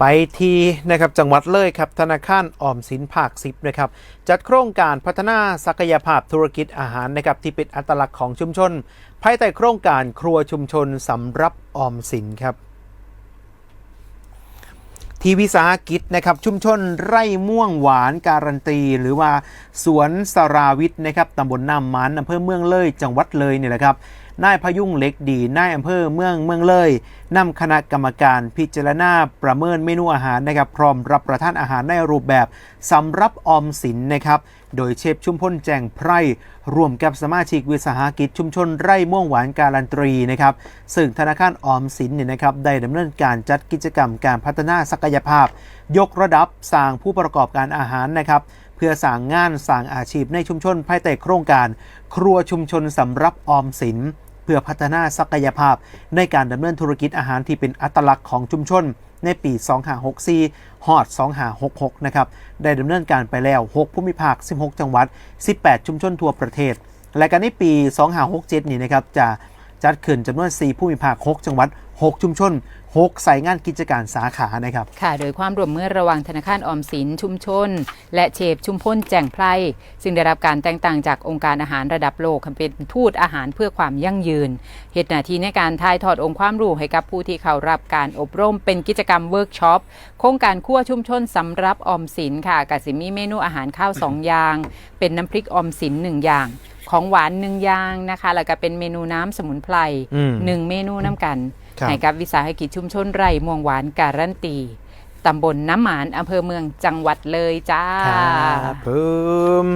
ไปที่นะครับจังหวัดเลยครับธนาคารออมสินภาคสิบนะครับจัดโครงการพัฒนาศักยภาพธุรกิจอาหารนะครับที่เป็นอัตลักษณ์ของชุมชน ภายใต้โครงการครัวชุมชนสำรับออมสินครับที่วิสาหกิจนะครับชุมชนไร่ม่วงหวานการันตี หรือว่าสวนสราวิทย์นะครับตำบลน้ำมันอำเภอเมืองเลยจังหวัดเลยเนี่ยแหละครับ นายพยุงเล็กดีนายอำเภอเมืองเมืองเลยนำคณะกรรมการพิจารณาประเมินเมนูอาหารนะครับพร้อมรับประทานอาหารในรูปแบบสำรับออมสินนะครับโดยเชฟชุมพลแจงไพรร่วมกับสมาชิกวิสาหกิจชุมชนไร่ม่วงหวานการันตรีนะครับซึ่งธนาคารออมสินเนี่ยนะครับได้ดำเนินการจัดกิจกรรมการพัฒนาศักยภาพ ยกระดับสร้างผู้ประกอบการอาหารนะครับเพื่อสร้างงานสร้างอาชีพในชุมชนภายใต้โครงการ ครัวชุมชนสำรับออมสิน เพื่อพัฒนาศักยภาพ ในการดำเนินธุรกิจอาหารที่เป็นอัตลักษณ์ของชุมชน ในปี 2564 ฮอด 2566 นะครับ ได้ดำเนินการไปแล้ว 6 ภูมิภาค 16 จังหวัด 18 ชุมชนทั่วประเทศ และกันในปี 2567 นี้นะครับจะ จัดขึ้นจำนวน4ภูมิภาค 6 จังหวัด 6 ชุมชน 6 สายงานกิจการสาขานะครับ ค่ะ โดยความร่วมมือระหว่างธนาคารออมสินชุมชน และเชฟชุมพลแจ่งไพรซึ่งได้รับการแต่งตั้งจากองค์การอาหารระดับโลกเป็นทูตอาหารเพื่อความยั่งยืน เหตุหน้าที่ในการถ่ายทอดองค์ความรู้ให้กับผู้ที่เข้ารับการอบรมเป็นกิจกรรมเวิร์กช็อปโครงการคั่วชุมชนสำรับออมสินค่ะกสิมีเมนูอาหารข้าวสองอย่าง เป็นน้ำพริกออมสินหนึ่งอย่าง ของหวานหนึ่งอย่างนะคะแล้วก็เป็นเมนูน้ำสมุนไพรอืมหนึ่งเมนูน้ำกันครับให้กับวิสาหกิจชุมชนไร่ม่วงหวานการันตีตำบลน้ำหมานอำเภอเมืองจังหวัดเลยจ้าครับผม